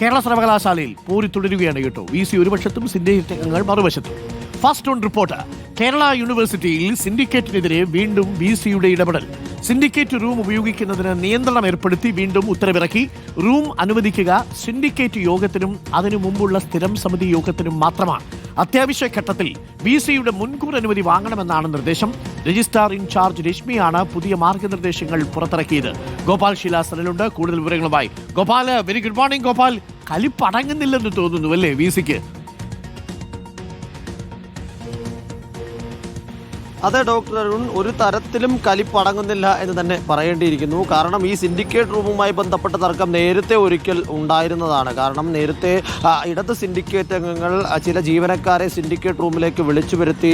കേരള സർവകലാശാലയിൽ പോരി തുടരുകയാണ് കേട്ടോ. വി സി ഒരു വശത്തും സിൻഡിക്കേറ്റ് അംഗങ്ങൾ മറുവശത്തും. First on report. കേരള യൂണിവേഴ്സിറ്റിയിൽ സിൻഡിക്കേറ്റിനെതിരെ വീണ്ടും വി സിയുടെ ഇടപെടൽ. സിൻഡിക്കേറ്റ് റൂം ഉപയോഗിക്കുന്നതിന് നിയന്ത്രണം ഏർപ്പെടുത്തി വീണ്ടും ഉത്തരവിറക്കി. റൂം അനുവദിക്കുക സിൻഡിക്കേറ്റ് യോഗത്തിനും അതിനു മുമ്പുള്ള സ്ഥിരം സമിതി യോഗത്തിനും മാത്രമാണ്. അത്യാവശ്യ ഘട്ടത്തിൽ ബി സിയുടെ മുൻകൂർ അനുമതി വാങ്ങണമെന്നാണ് നിർദ്ദേശം. രജിസ്ട്രാർ ഇൻചാർജ് രശ്മിയാണ് പുതിയ മാർഗനിർദ്ദേശങ്ങൾ പുറത്തിറക്കിയത്. ഗോപാൽ ശിലാസനുണ്ട് കൂടുതൽ വിവരങ്ങളുമായി Gopal very good morning Gopal. കലിപ്പടങ്ങുന്നില്ലെന്ന് തോന്നുന്നു അല്ലേ വി സിക്ക്? അതെ ഡോക്ടർ അരുൺ ഒരു തരത്തിലും കലിപ്പടങ്ങുന്നില്ല എന്ന് തന്നെ പറയേണ്ടിയിരിക്കുന്നു. കാരണം ഈ സിൻഡിക്കേറ്റ് റൂമുമായി ബന്ധപ്പെട്ട തർക്കം നേരത്തെ ഒരിക്കൽ ഉണ്ടായിരുന്നതാണ്. കാരണം നേരത്തെ ഇടത് സിൻഡിക്കേറ്റ് അംഗങ്ങൾ ചില ജീവനക്കാരെ സിൻഡിക്കേറ്റ് റൂമിലേക്ക് വിളിച്ചു വരുത്തി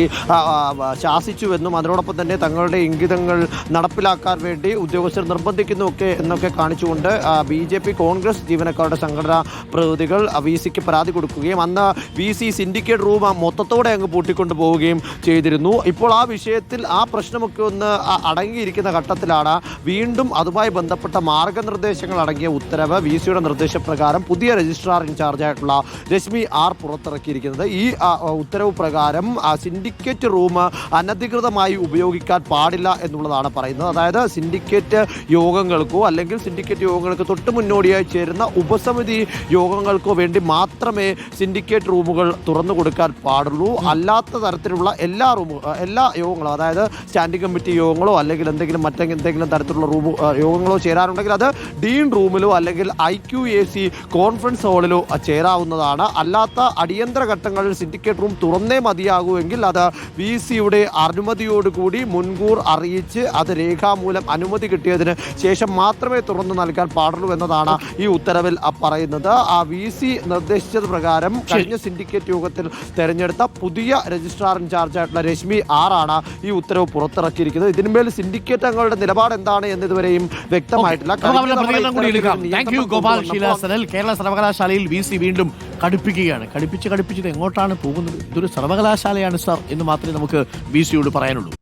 ശാസിച്ചുവെന്നും അതിനോടൊപ്പം തന്നെ തങ്ങളുടെ ഇംഗിതങ്ങൾ നടപ്പിലാക്കാൻ വേണ്ടി ഉദ്യോഗസ്ഥർ നിർബന്ധിക്കുന്നു ഒക്കെ എന്നൊക്കെ കാണിച്ചുകൊണ്ട് ബി ജെ പി കോൺഗ്രസ് ജീവനക്കാരുടെ സംഘടനാ പ്രതിനിധികൾ വി സിക്ക് പരാതി കൊടുക്കുകയും അന്ന് വി സി സിൻഡിക്കേറ്റ് റൂം മൊത്തത്തോടെ അങ്ങ് പൂട്ടിക്കൊണ്ടു പോവുകയും ചെയ്തിരുന്നു. ഇപ്പോൾ ആ വിഷയത്തിൽ ആ പ്രശ്നമൊക്കെ ഒന്ന് അടങ്ങിയിരിക്കുന്ന ഘട്ടത്തിലാണ് വീണ്ടും അതുമായി ബന്ധപ്പെട്ട മാർഗനിർദ്ദേശങ്ങൾ അടങ്ങിയ ഉത്തരവ് വി സിയുടെ നിർദ്ദേശപ്രകാരം പുതിയ രജിസ്ട്രാർ ഇൻചാർജായിട്ടുള്ള രശ്മി ആർ പുറത്തിറക്കിയിരിക്കുന്നത്. ഈ ഉത്തരവ് പ്രകാരം സിൻഡിക്കേറ്റ് റൂം അനധികൃതമായി ഉപയോഗിക്കാൻ പാടില്ല എന്നുള്ളതാണ് പറയുന്നത്. അതായത് സിൻഡിക്കേറ്റ് യോഗങ്ങൾക്കോ അല്ലെങ്കിൽ സിൻഡിക്കേറ്റ് യോഗങ്ങൾക്ക് തൊട്ട് മുന്നോടിയായി ചേരുന്ന ഉപസമിതി യോഗങ്ങൾക്കോ വേണ്ടി മാത്രമേ സിൻഡിക്കേറ്റ് റൂമുകൾ തുറന്നു കൊടുക്കാൻ പാടുള്ളൂ. അല്ലാത്ത തരത്തിലുള്ള എല്ലാ റൂമു എല്ലാ യോഗങ്ങളും അതായത് സ്റ്റാൻഡിംഗ് കമ്മിറ്റി യോഗങ്ങളോ അല്ലെങ്കിൽ എന്തെങ്കിലും മറ്റെന്തെങ്കിലും തരത്തിലുള്ള റൂം യോഗങ്ങളോ ചേരാറുണ്ടെങ്കിൽ അത് ഡീൻ റൂമിലോ അല്ലെങ്കിൽ I Q A C conference ഹാളിലോ ചേരാവുന്നതാണ്. അല്ലാത്ത അടിയന്തര ഘട്ടങ്ങളിൽ സിൻഡിക്കേറ്റ് റൂം തുറന്നേ മതിയാകുമെങ്കിൽ അത് വി സിയുടെ അനുമതിയോടുകൂടി മുൻകൂർ അറിയിച്ച് അത് രേഖാമൂലം അനുമതി കിട്ടിയതിന് ശേഷം മാത്രമേ തുറന്നു നൽകാൻ പാടുള്ളൂ എന്നതാണ് ഈ ഉത്തരവിൽ പറയുന്നത്. ആ വി സി നിർദ്ദേശിച്ചത് പ്രകാരം കഴിഞ്ഞ സിൻഡിക്കേറ്റ് യോഗത്തിൽ തെരഞ്ഞെടുത്ത പുതിയ രജിസ്ട്രാർ ഇൻചാർജ് ആയിട്ടുള്ള രശ്മി ആറാണ്. ഈ ഉത്തരവ് പുറത്തിറക്കിയിരിക്കുന്നത്. ഇതിന്മേൽ സിൻഡിക്കേറ്റ് അംഗങ്ങളുടെ നിലപാട് എന്താണ് എന്ന് ഇതുവരെയും വ്യക്തമായിട്ടില്ല കേരള സർവകലാശാലയിൽ വി സി വീണ്ടും കടുപ്പിക്കുകയാണ്. കടുപ്പിച്ച് കടുപ്പിച്ചത് എങ്ങോട്ടാണ് പോകുന്നത്? ഇതൊരു സർവകലാശാലയാണ് സർ എന്ന് മാത്രമേ നമുക്ക് വി സിയോട് പറയാനുള്ളൂ.